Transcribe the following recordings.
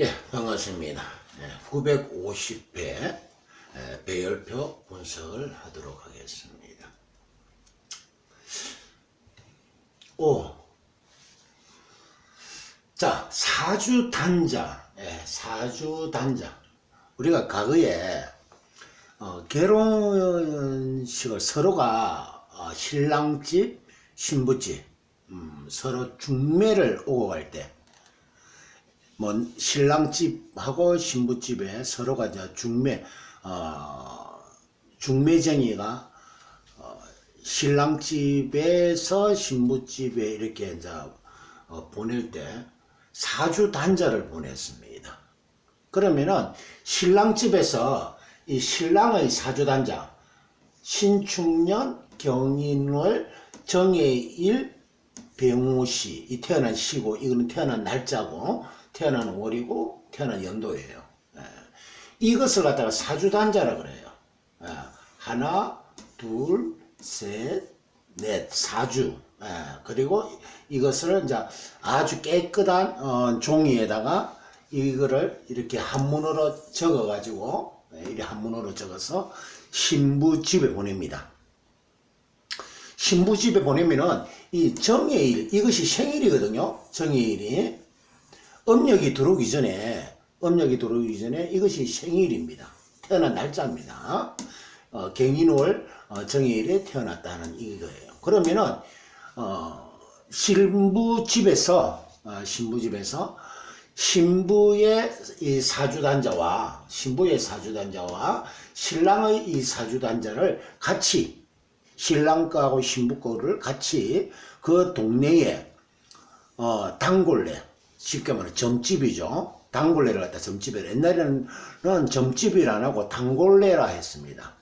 예, 반갑습니다. 950회 배열표 분석을 하도록 하겠습니다. 오. 자, 사주 단자. 예, 사주 단자. 우리가 과거에 어, 결혼식을 서로가 어, 신랑집, 신부집, 음, 서로 중매를 오고 갈 때, 뭐 신랑집하고 신부집에 서로가 이제 중매 어 중매쟁이가 어 신랑집에서 신부집에 이렇게 이제 어 보낼 때 사주 단자를 보냈습니다. 그러면은 신랑집에서 이 신랑의 사주 단자 신축년 경인월 정해일 병우시 이 태어난 시고 이거는 태어난 날짜고 태어난 월이고 태어난 연도예요. 예. 이것을 갖다가 사주단자라 그래요. 예. 하나, 둘, 셋, 넷, 사주. 예. 그리고 이것을 이제 아주 깨끗한 어, 종이에다가 이거를 이렇게 한문으로 적어가지고 예, 이렇게 한문으로 적어서 신부 집에 보냅니다. 신부 집에 보내면은 이 정해일 이것이 생일이거든요. 정해일이 음력이 들어오기 전에 음력이 들어오기 전에 이것이 생일입니다. 태어난 날짜입니다. 어, 경인월 어, 정해일에 태어났다는 이거예요. 그러면은 어, 신부 집에서 어, 신부 집에서 신부의 이 사주단자와 신부의 사주단자와 신랑의 이 사주단자를 같이 신랑 거하고 신부 거를 같이 그 동네에 어, 단골레 쉽게 말해 점집이죠. 단골레를 갖다 점집에 옛날에는 점집이라 안 하고 단골레라 했습니다.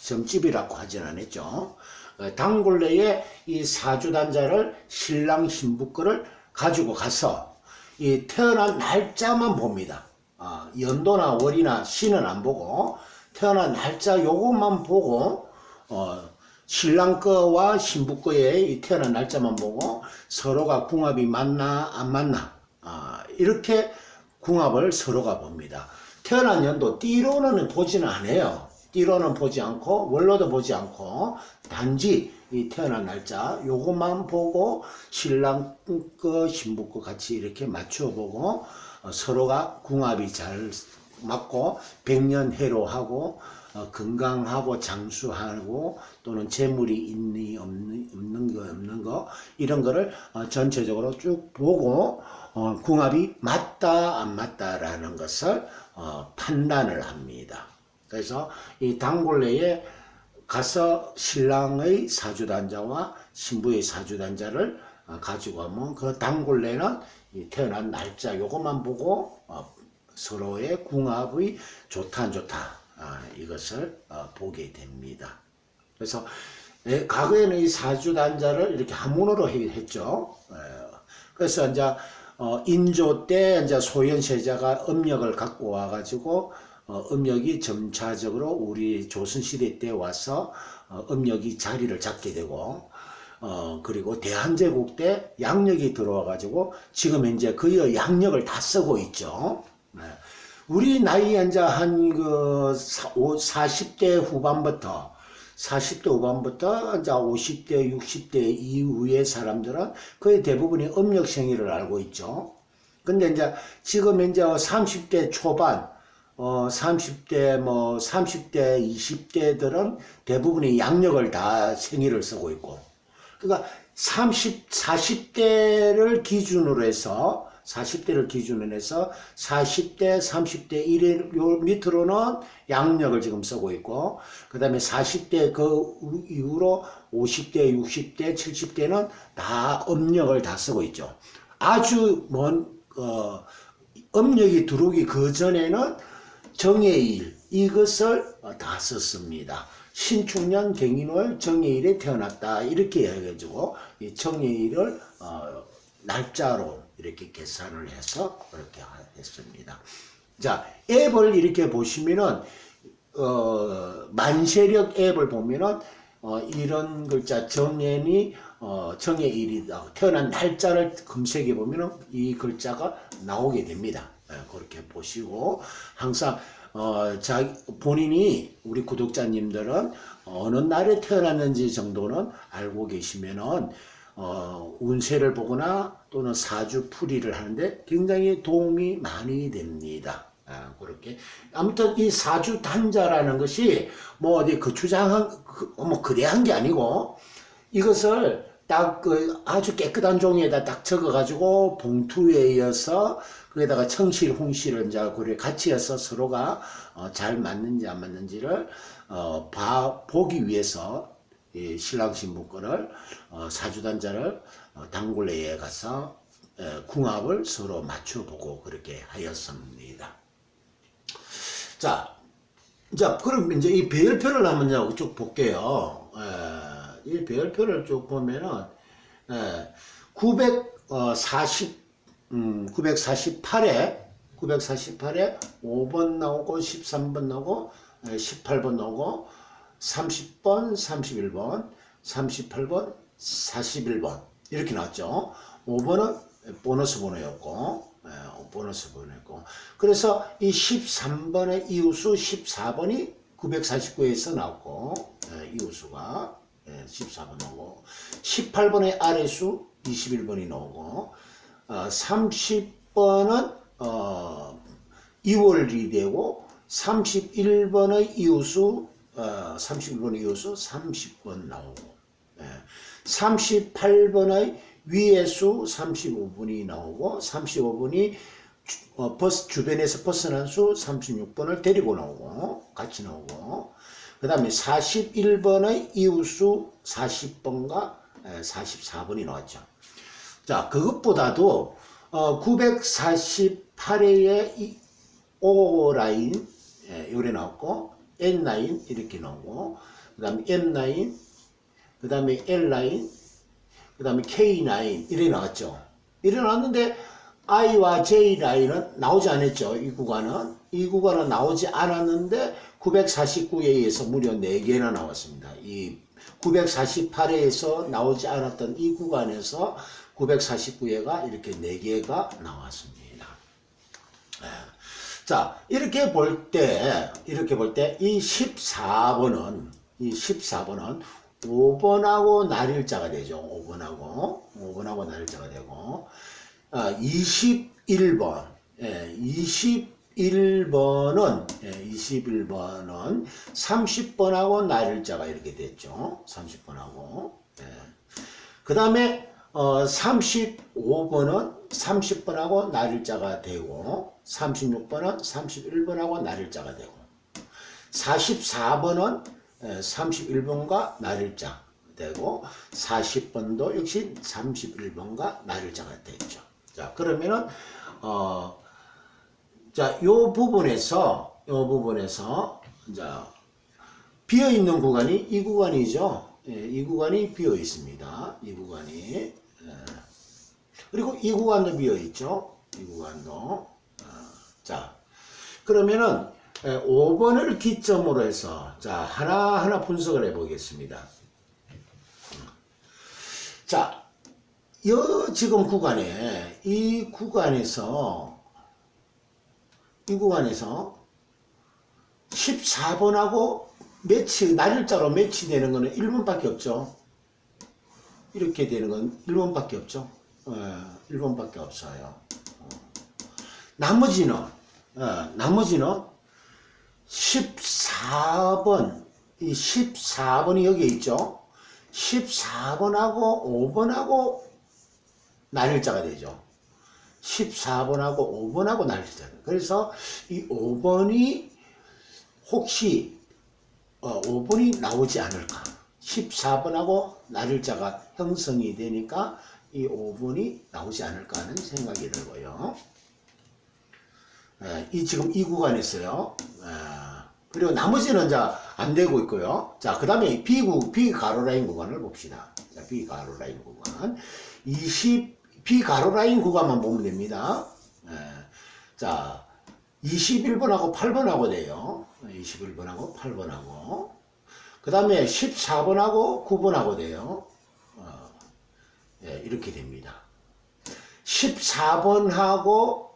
점집이라고 하진 않았죠. 어, 단골레에 이 사주단자를 신랑 신부 거를 가지고 가서 이 태어난 날짜만 봅니다. 아, 연도나 월이나 시는 안 보고 태어난 날짜 요것만 보고 어, 신랑 거와 신부 거의 이 태어난 날짜만 보고 서로가 궁합이 맞나 안 맞나 아, 이렇게 궁합을 서로가 봅니다. 태어난 연도 띠로는 보지는 않아요. 띠로는 보지 않고 월로도 보지 않고 단지 이 태어난 날짜 요것만 보고 신랑 거 신부 거 같이 이렇게 맞춰 보고 어, 서로가 궁합이 잘 맞고 백년해로 하고 어, 건강하고 장수하고 또는 재물이 있니 없니 없는 거 없는 거 이런 거를 어, 전체적으로 쭉 보고 어, 궁합이 맞다 안 맞다라는 것을 어, 판단을 합니다. 그래서 이 단골레에 가서 신랑의 사주단자와 신부의 사주단자를 어, 가지고 오면 그 단골레는 이 태어난 날짜 요것만 보고 어, 서로의 궁합의 좋다 안 좋다 아, 이것을 어, 보게 됩니다. 그래서 예, 과거에는 이 사주단자를 이렇게 한문으로 해- 했죠. 예, 그래서 이제 어, 인조 때 이제 소현세자가 음력을 갖고 와가지고 어, 음력이 점차적으로 우리 조선시대 때 와서 어, 음력이 자리를 잡게 되고 어, 그리고 대한제국 때 양력이 들어와가지고 지금 이제 거의 양력을 다 쓰고 있죠. 네. 우리 나이 이제 한그 40대 후반부터 40대 후반부터 이제 50대, 60대 이후의 사람들은 거의 대부분이 음력 생일을 알고 있죠. 근데 이제 지금 이제 30대 초반, 어, 30대, 뭐, 30대, 20대들은 대부분이 양력을 다 생일을 쓰고 있고. 그러니까 30, 40대를 기준으로 해서 40대를 기준으로 해서 40대, 30대 이래 요 밑으로는 양력을 지금 쓰고 있고 그 다음에 40대 그 이후로 50대, 60대, 70대는 다 음력을 다 쓰고 있죠. 아주 먼 어, 음력이 들어오기 그 전에는 정해일 이것을 어, 다 썼습니다. 신축년 경인월 정해일에 태어났다 이렇게 해가지고 이 정해일을 어, 날짜로 이렇게 계산을 해서 그렇게 했습니다. 자 앱을 이렇게 보시면은 어, 만세력 앱을 보면은 어, 이런 글자 정연이 어, 어, 정해일이다. 태어난 날짜를 검색해 보면은 이 글자가 나오게 됩니다. 예, 그렇게 보시고 항상 어, 자 본인이 우리 구독자님들은 어느 날에 태어났는지 정도는 알고 계시면은 어, 운세를 보거나 또는 사주 풀이를 하는데 굉장히 도움이 많이 됩니다. 아, 그렇게 아무튼 이 사주 단자라는 것이 뭐 어디 거추장한 그, 뭐 그대한 게 아니고 이것을 딱 그 아주 깨끗한 종이에다 딱 적어가지고 봉투에 이어서 거기다가 청실, 홍실을 이제 그래 같이 해서 서로가 어, 잘 맞는지 안 맞는지를 어, 봐, 보기 위해서 이 신랑 신부 거를 어, 사주단자를 어, 단골내에 가서 에, 궁합을 서로 맞춰보고 그렇게 하였습니다. 자, 자, 그럼 이제 이 배열표를 한번 쭉 볼게요. 에, 이 배열표를 쭉 보면은, 에, 940, 음, 948에, 948에 5번 나오고, 13번 나오고, 에, 18번 나오고, 30번, 31번, 38번, 41번. 이렇게 나왔죠. 5번은 보너스 번호였고, 예, 보너스 번호였고. 그래서 이 13번의 이웃수 14번이 949에서 나왔고, 예, 이웃수가 예, 14번 나오고, 18번의 아래수 21번이 나오고, 어, 30번은 어, 2월이 되고, 31번의 이웃수 어, 31번의 이웃수 30번 나오고, 예. 38번의 위에수 35분이 나오고 35분이 어, 버스 주변에서 벗어난 수 36번을 데리고 나오고 같이 나오고 그 다음에 41번의 이웃수 40번과 44번이 나왔죠. 자 그것보다도 어, 948회의 O 라인 예, 요래 나왔고 N 라인 이렇게 나오고 그 다음에 M 라인 그 다음에 L 라인 그 다음에 K9 이래 나왔죠. 이래 나왔는데 I와 J 라인은 나오지 않았죠. 이 구간은. 이 구간은 나오지 않았는데 949에 의해서 무려 4개나 나왔습니다. 이 948회에서 나오지 않았던 이 구간에서 949회가 이렇게 4개가 나왔습니다. 예. 자, 이렇게 볼 때, 이렇게 볼 때, 이 14번은, 이 14번은 5번하고 날일자가 되죠. 5번하고 5번하고 날일자가 되고 아, 21번 예, 21번은 예, 21번은 30번하고 날일자가 이렇게 됐죠. 30번하고 예. 그 다음에 어, 35번은 30번하고 날일자가 되고 36번은 31번하고 날일자가 되고 44번은 31번과 날일자 되고 40번도 역시 31번과 날일자가 되죠. 자 그러면은 어, 자, 요 부분에서 요 부분에서 자 비어 있는 구간이 이 구간이죠. 예, 이 구간이 비어 있습니다. 이 구간이 예. 그리고 이 구간도 비어 있죠. 이 구간도 어, 자 그러면은 5번을 기점으로 해서 자 하나하나 분석을 해 보겠습니다. 자, 이 지금 구간에 이 구간에서 이 구간에서 14번하고 매치 날일자로 매치되는 거는 1번밖에 없죠. 이렇게 되는 건 1번밖에 없죠. 예, 1번밖에 없어요. 나머지는 어, 나머지는 14번, 이 14번이 여기 있죠. 14번하고 5번하고 날일자가 되죠. 14번하고 5번하고 날일자. 그래서 이 5번이 혹시 어, 5번이 나오지 않을까. 14번하고 날일자가 형성이 되니까 이 5번이 나오지 않을까 하는 생각이 들고요. 예, 이 지금 이 구간에서요. 예, 그리고 나머지는 자 안 되고 있고요. 자, 그 다음에 비구, 비가로라인 구간을 봅시다. 자, 비가로라인 구간. 20, 비가로라인 구간만 보면 됩니다. 예, 자, 21번하고 8번하고 돼요. 21번하고 8번하고. 그 다음에 14번하고 9번하고 돼요. 어, 예, 이렇게 됩니다. 14번하고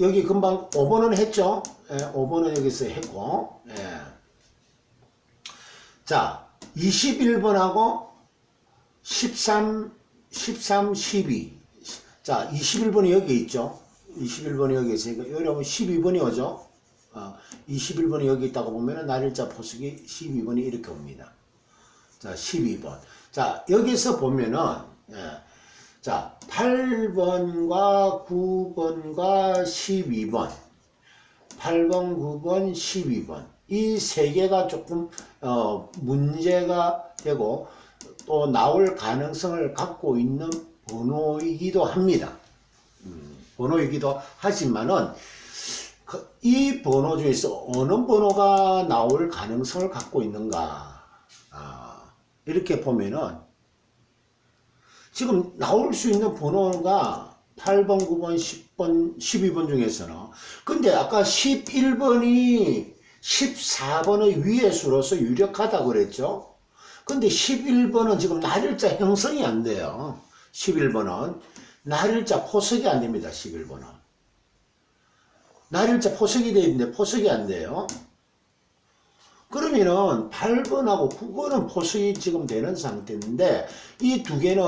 여기 금방 5번은 했죠. 예, 5번은 여기서 했고 예. 자 21번하고 13, 13, 12. 자, 21번이 여기 있죠. 21번이 여기 있으니까, 보면 12번이 오죠. 어, 21번이 여기 있다고 보면은 날일자 포석이 12번이 이렇게 옵니다. 자, 12번. 자, 여기서 보면은, 예, 자, 8번과 9번과 12번. 8번, 9번, 12번. 이 세 개가 조금, 어, 문제가 되고, 또 나올 가능성을 갖고 있는 번호이기도 합니다. 음, 번호이기도 하지만은, 그, 이 번호 중에서 어느 번호가 나올 가능성을 갖고 있는가. 아, 이렇게 보면은, 지금 나올 수 있는 번호가 8번, 9번, 10번, 12번 중에서는 근데 아까 11번이 14번의 위의 수로서 유력하다고 그랬죠? 근데 11번은 지금 날일자 형성이 안 돼요. 11번은 날일자 포석이 안 됩니다. 11번은. 날일자 포석이 되어 있는데 포석이 안 돼요. 그러면은 8번하고 9번은 포석이 지금 되는 상태인데 이 두 개는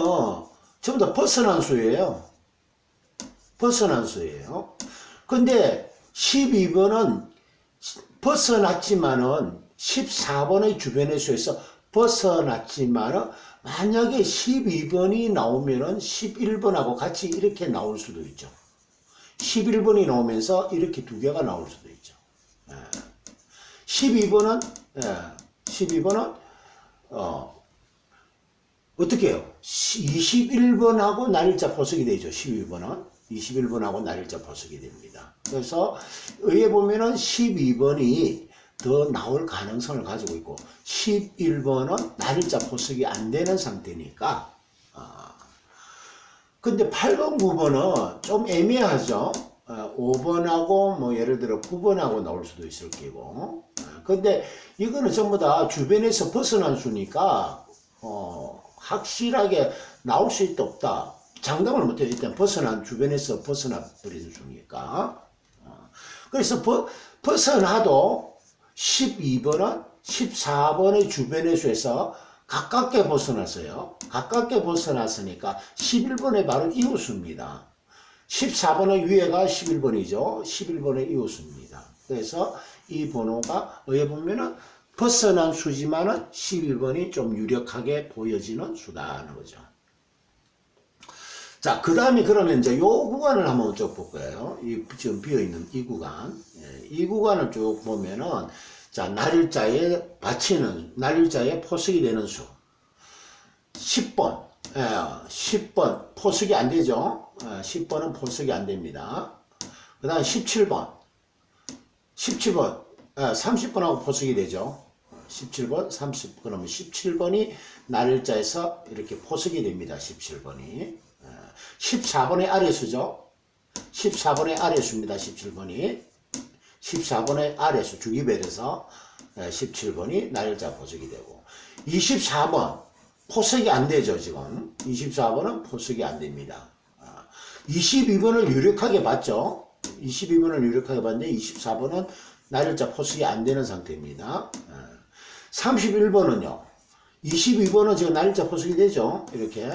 전부 다 벗어난 수예요. 벗어난 수예요. 근데 12번은 벗어났지만은 14번의 주변의 수에서 벗어났지만은 만약에 12번이 나오면은 11번하고 같이 이렇게 나올 수도 있죠. 11번이 나오면서 이렇게 두 개가 나올 수도 있죠. 예. 12번은 예, 12번은 어 어떻게 해요? 21번하고 날일자 포석이 되죠. 12번은 21번하고 날일자 포석이 됩니다. 그래서 의에 보면은 12번이 더 나올 가능성을 가지고 있고 11번은 날일자 포석이 안 되는 상태니까 아. 근데 8번, 9번은 좀 애매하죠. 어, 5번하고 뭐 예를 들어 9번하고 나올 수도 있을 거고. 어, 근데 이거는 전부 다 주변에서 벗어난 수니까 어, 확실하게 나올 수 있다 없다. 장담을 못해요. 일단 벗어난 주변에서 벗어나 버린 수니까. 어, 그래서 벗, 벗어나도 12번은 14번의 주변의 수에서 가깝게 벗어났어요. 가깝게 벗어났으니까 11번의 바로 이웃수입니다. 14번의 위에가 11번이죠. 11번의 이웃수입니다. 그래서 이 번호가 어에 보면은 벗어난 수지만은 11번이 좀 유력하게 보여지는 수다는 거죠. 자, 그 다음에 그러면 이제 요 구간을 한번 쭉 볼 거예요. 이 지금 비어있는 이 구간. 예, 이 구간을 쭉 보면은, 자, 날일자에 바치는, 날일자에 포석이 되는 수. 10번. 예, 10번. 포석이 안 되죠. 예, 10번은 포석이 안 됩니다. 그 다음 17번. 17번. 예, 30번하고 포석이 되죠. 17번, 30, 그러면 17번이 날일자에서 이렇게 포석이 됩니다. 17번이. 14번의 아래수죠. 14번의 아래수입니다. 17번이. 14번의 아래수 주기별에서 17번이 날일자 포석이 되고 24번 포석이 안 되죠 지금. 24번은 포석이 안 됩니다. 22번을 유력하게 봤죠. 22번을 유력하게 봤는데 24번은 날일자 포석이 안 되는 상태입니다. 31번은요. 22번은 지금 날일자 포석이 되죠. 이렇게.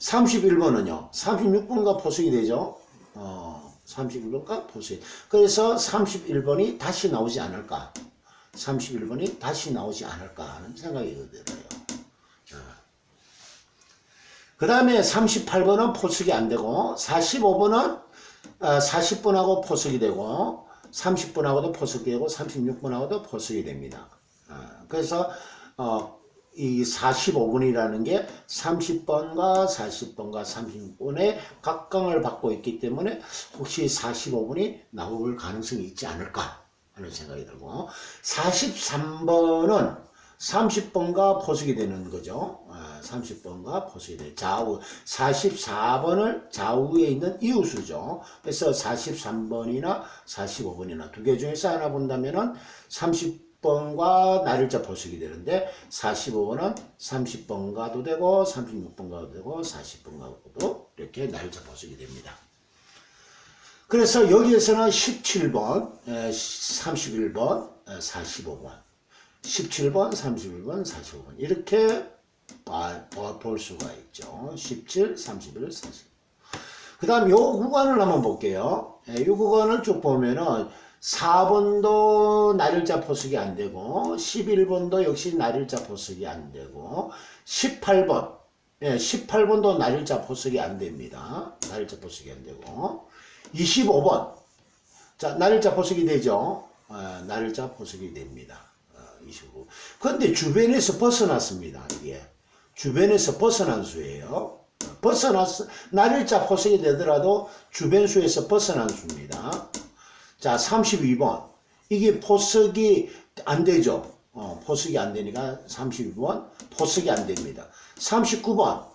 31번은요. 36번과 포석이 되죠. 어, 31번과 포석이. 그래서 31번이 다시 나오지 않을까. 31번이 다시 나오지 않을까 하는 생각이 들어요 그 다음에 38번은 포석이 안 되고 45번은 40번하고 포석이 되고 30번하고도 포석이 되고 36번하고도 포석이 됩니다. 아, 그래서 어, 이 45번이라는 게 30번과 40번과 36번의 각광을 받고 있기 때문에 혹시 45번이 나올 가능성이 있지 않을까 하는 생각이 들고 43번은 30번과 포석이 되는 거죠. 30번과 포석이 돼. 좌우 44번을 좌우에 있는 이웃수죠. 그래서 43번이나 45번이나 두 개 중에서 하나 본다면은 30 36번과 날일자 포석이 되는데 45번은 30번가도 되고 36번가도 되고 40번가도 이렇게 날일자 포석이 됩니다. 그래서 여기에서는 17번, 31번, 45번, 17번, 31번, 45번 이렇게 봐- 봐- 볼 수가 있죠. 17, 31, 40. 그 다음 요 구간을 한번 볼게요. 예, 요 구간을 쭉 보면은 4번도 날일자 포석이 안 되고 11번도 역시 날일자 포석이 안 되고 18번 예, 18번도 날일자 포석이 안 됩니다. 날일자 포석이 안 되고 25번 자 날일자 포석이 되죠. 아, 날일자 포석이 됩니다. 아, 25. 그런데 주변에서 벗어났습니다. 이게 주변에서 벗어난 수예요. 벗어났어 날일자 포석이 되더라도 주변 수에서 벗어난 수입니다. 자 32번 이게 포석이 안 되죠. 어, 포석이 안 되니까 32번 포석이 안 됩니다. 39번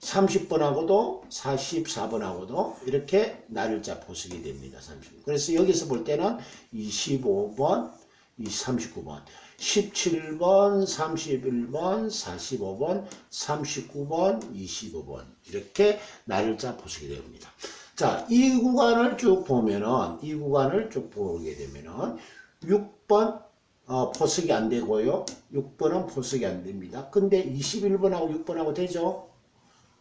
30번하고도 44번하고도 이렇게 날일자 포석이 됩니다. 30. 그래서 여기서 볼 때는 25번, 이 39번, 17번, 31번, 45번, 39번, 25번 이렇게 날일자 포석이 됩니다. 자, 이 구간을 쭉 보면은 이 구간을 쭉 보게 되면은 6번 어, 포석이 안 되고요. 6번은 포석이 안 됩니다. 근데 21번하고 6번하고 되죠?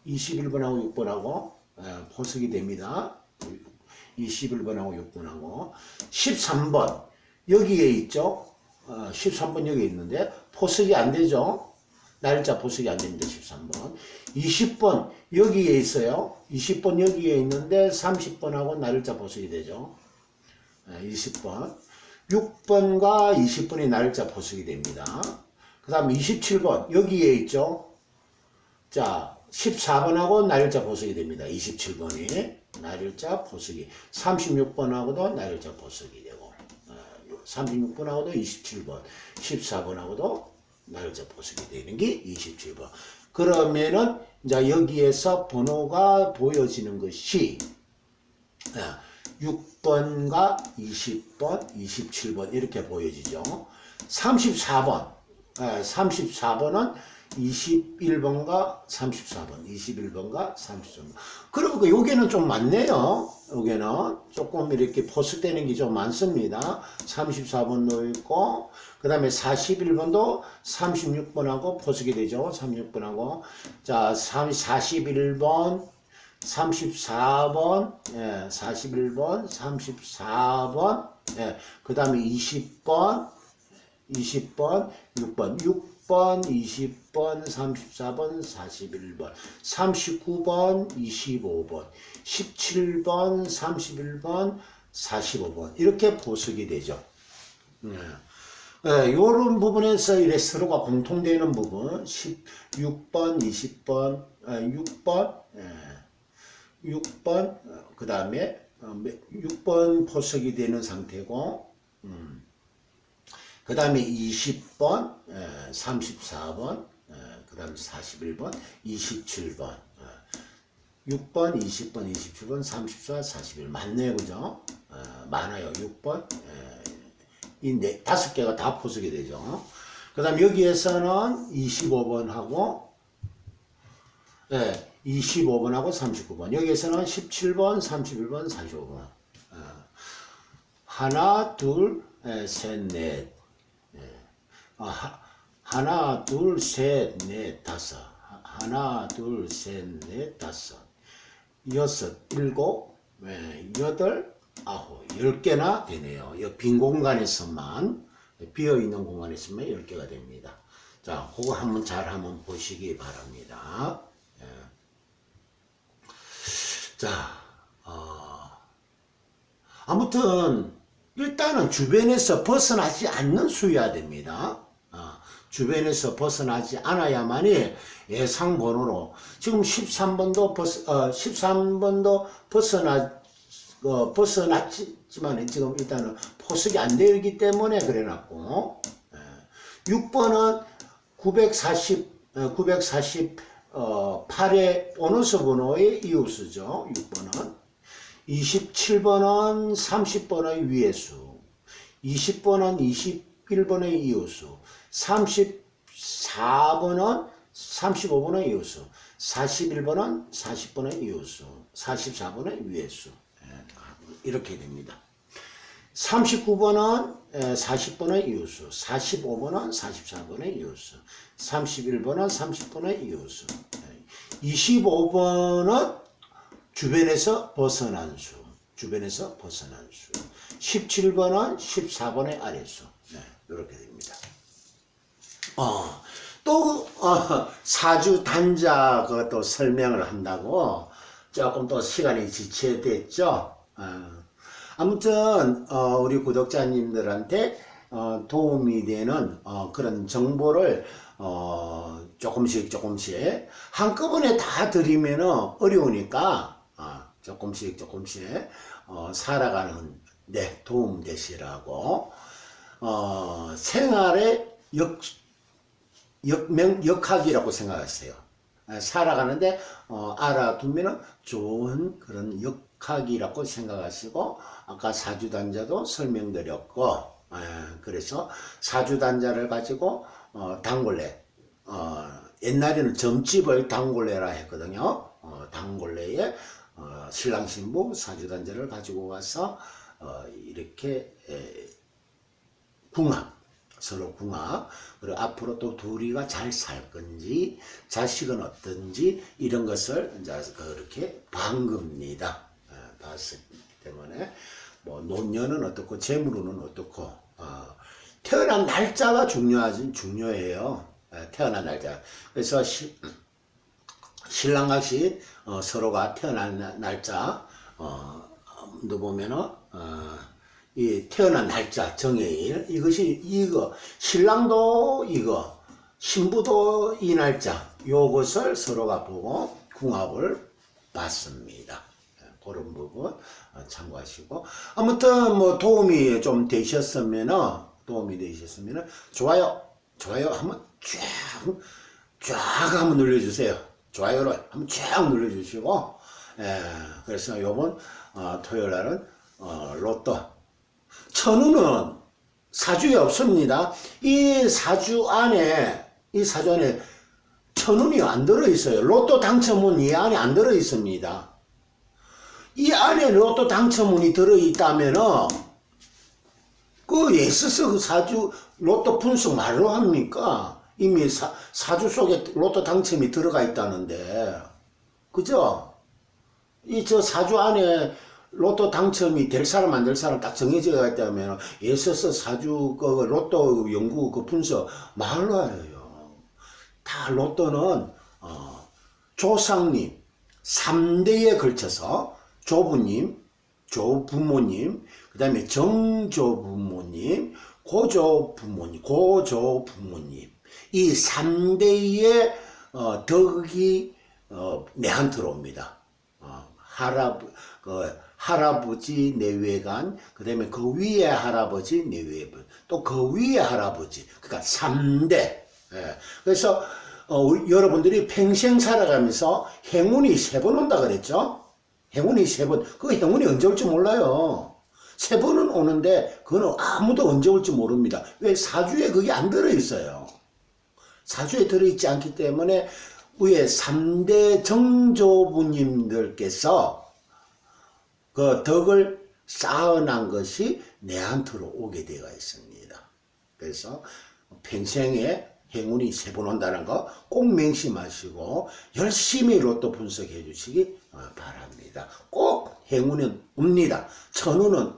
21번하고 6번하고 에, 포석이 됩니다. 21번하고 6번하고 13번 여기에 있죠. 어, 13번 여기 있는데 포석이 안 되죠. 날짜 포석이 안 됩니다. 13번 20번 여기에 있어요. 20번 여기에 있는데 30번하고 날짜 포석이 되죠. 에, 20번 6번과 20번이 날짜 포석이 됩니다. 그 다음 27번 여기에 있죠. 자 14번하고 날일자 보석이 됩니다. 27번이 날일자 보석이 36번하고도 날일자 보석이 되고 36번하고도 27번 14번하고도 날일자 보석이 되는 게 27번 그러면은 이제 여기에서 번호가 보여지는 것이 아, 6번과 20번, 27번 이렇게 보여지죠. 34번, 34번은 21번과 34번, 21번과 33번. 그러니까 요게는 좀 많네요. 요게는 조금 이렇게 포스되는 게 좀 많습니다. 34번도 있고, 그 다음에 41번도 36번하고 포스게 되죠. 36번하고. 자, 41번, 34번, 예, 41번, 34번, 예, 그 다음에 20번, 20번, 6번, 6 번, 20번, 34번, 41번, 39번, 25번, 17번, 31번, 45번 이렇게 보석이 되죠. 예. 예, 요런 부분에서 이래 서로가 공통되는 부분 16번, 20번, 아, 6번, 예, 6번, 그 다음에 6번 포석이 되는 상태고 음. 그 다음에 20번, 34번, 그 다음에 41번, 27번, 6번, 20번, 27번, 34, 41 맞네요, 그죠? 어, 많아요. 6번, 이 네, 다섯 개가 다 포석이 되죠. 그 다음 여기에서는 25번하고, 예, 25번하고 39번. 여기에서는 17번, 31번, 45번. 어, 하나, 둘, 에, 셋, 넷. 하, 하나, 둘, 셋, 넷, 다섯. 하- 하나, 둘, 셋, 넷, 다섯. 여섯, 일곱, 예, 여덟, 아홉, 열 개나 되네요. 이빈 공간에서만, 비어 있는 공간에서만 열 개가 됩니다. 자, 그거 한번 잘 한번 보시기 바랍니다. 예. 자, 어, 아무튼 일단은 주변에서 벗어나지 않는 수여야 됩니다. 어, 주변에서 벗어나지 않아야만이 예상 번호로 지금 13번도 벗, 어, 13번도 벗어나 어, 벗어났지만 지금 일단은 포석이 안 되기 때문에 그래놨고 예. 6번은 940 어, 948의 보너스 번호의 이웃수죠. 6번은 27번은 30번의 위에수 20번은 31번의 이웃수, 34번은 35번의 이웃수, 41번은 40번의 이웃수, 44번의 위에수. 예, 이렇게 됩니다. 39번은 40번의 이웃수, 45번은 44번의 이웃수, 31번은 30번의 이웃수, 25번은 주변에서 벗어난 수, 주변에서 벗어난 수, 17번은 14번의 아래수, 네, 이렇게 됩니다. 어, 또 어, 사주 단자 그것도 설명을 한다고 조금 또 시간이 지체됐죠. 어, 아무튼 어, 우리 구독자님들한테 어, 도움이 되는 어, 그런 정보를 어, 조금씩 조금씩 한꺼번에 다 드리면 어려우니까 어, 조금씩 조금씩 어, 살아가는 데 도움 되시라고 어, 생활의 역, 역 명, 역학이라고 생각하세요. 아, 살아가는데 어, 알아두면 좋은 그런 역학이라고 생각하시고 아까 사주단자도 설명드렸고 아, 그래서 사주단자를 가지고 어, 단골레 어, 옛날에는 점집을 단골레라 했거든요. 어, 단골레에 어, 신랑 신부 사주단자를 가지고 와서 어, 이렇게 에, 궁합 서로 궁합 그리고 앞으로 또 둘이가 잘 살 건지 자식은 어떤지 이런 것을 이제 그렇게 반 겁니다. 예, 봤기 때문에 뭐 노년은 어떻고 재물운은 어떻고 어, 태어난 날짜가 중요하지 중요해요. 예, 태어난 날짜. 그래서 시, 신랑같이 어, 서로가 태어난 나- 날짜 어, 너 보면은 어, 이 태어난 날짜 정해일 이것이 이거 신랑도 이거 신부도 이 날짜 요것을 서로가 보고 궁합을 봤습니다. 예, 그런 부분 어, 참고하시고 아무튼 뭐 도움이 좀 되셨으면은 도움이 되셨으면은 좋아요 좋아요 한번 쫙 쫙 한번 눌러주세요. 좋아요를 한번 쫙 눌러주시고 예, 그래서 요번 어, 토요일 날은 어, 로또 천우는 사주에 없습니다. 이 사주 안에 이 사주 안에 천운이 안 들어 있어요. 로또 당첨은 이 안에 안 들어 있습니다. 이 안에 로또 당첨운이 들어 있다면은 그 예스스 그 사주 로또 분석 말로 합니까? 이미 사, 사주 속에 로또 당첨이 들어가 있다는데 그죠? 이 저 사주 안에 로또 당첨이 될 사람 안 될 사람 딱 정해져 있다면 예서서 사주 그 로또 연구 그 분석 말로 해요. 다 로또는 어, 조상님 3대에 걸쳐서 조부님, 조부모님, 그 다음에 정조부모님, 고조부모님, 고조부모님 이 3대의 어, 덕이 어, 내한테로 옵니다. 어, 할아버, 그 할아버지 내외간, 그 다음에 그 위에 할아버지 내외분, 또그 위에 할아버지, 그러니까 3대. 예. 그래서 어, 여러분들이 평생 살아가면서 행운이 세 번 온다 그랬죠? 행운이 세 번. 그 행운이 언제 올지 몰라요. 세 번은 오는데 그거는 아무도 언제 올지 모릅니다. 왜 사주에 그게 안 들어 있어요. 사주에 들어있지 않기 때문에 위에 3대 정조부님들께서 그 덕을 쌓아난 것이 내한테로 오게 되어 있습니다. 그래서 평생에 행운이 세 번 온다는 거 꼭 명심하시고 열심히 로또 분석해 주시기 어, 바랍니다. 꼭 행운은 옵니다. 천운은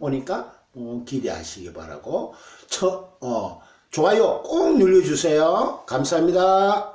오니까 어, 기대하시기 바라고 저, 어, 좋아요 꼭 눌러주세요. 감사합니다.